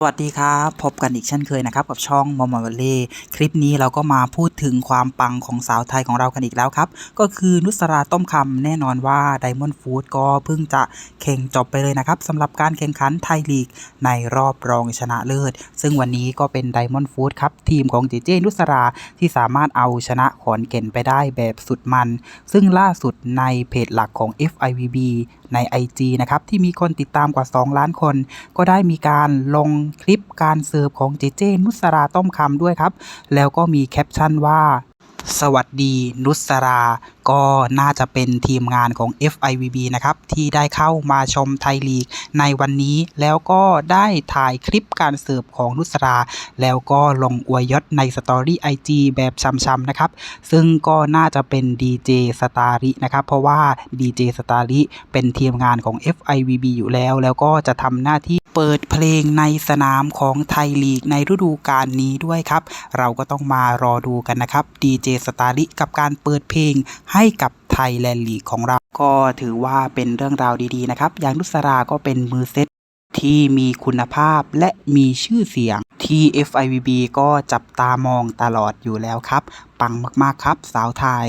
สวัสดีครับ พบกันอีกเช่นเคยนะครับกับช่องมอมอลเล่คลิปนี้เราก็มาพูดถึงความปังของสาวไทยของเรากันอีกแล้วครับ ก็คือนุสราต้มคำแน่นอนว่า Diamond Food ก็เพิ่งจะแข่งจบไปเลยนะครับสำหรับการแข่งขันไทยลีกในรอบรองชนะเลิศ ซึ่งวันนี้ก็เป็น Diamond Food ครับ ทีมของเจเจนุสราที่สามารถเอาชนะขอนแก่นไปได้แบบสุดมัน ซึ่งล่าสุดในเพจหลักของ FIVB ใน IG นะครับที่มีคนติดตามกว่า 2 ล้านคน ก็ได้มีการลงคลิปการเสิร์ฟของเจเจนุสราต้มคำด้วยครับ แล้วก็มีแคปชั่นว่า สวัสดีนุสรา ก็น่าจะเป็นทีมงานของ FIVB นะครับที่ได้เข้ามาชมไทยลีกในวันนี้ แล้วก็ได้ถ่ายคลิปการเสิร์ฟของนุสรา แล้วก็ลงอวยยศในสตอรี่ IG แบบช้ำๆนะครับ ซึ่งก็น่าจะเป็นดีเจสตารินะครับ เพราะว่าดีเจสตาริเป็นทีมงานของ FIVB อยู่แล้ว แล้วก็จะทำหน้าที่เปิดเพลงในสนามของไทยลีกในฤดูกาลนี้ด้วยครับ เราก็ต้องมารอดูกันนะครับดีเจสตาริกับการเปิดเพลงให้กับไทยแลนด์ลีกของเรา ก็ถือว่าเป็นเรื่องราวดีๆนะครับ ยางนุสราก็เป็นมือเซตที่มีคุณภาพและมีชื่อเสียง ที่ FIVB ก็จับตามองตลอดอยู่แล้วครับ ปังมากๆครับ สาวไทย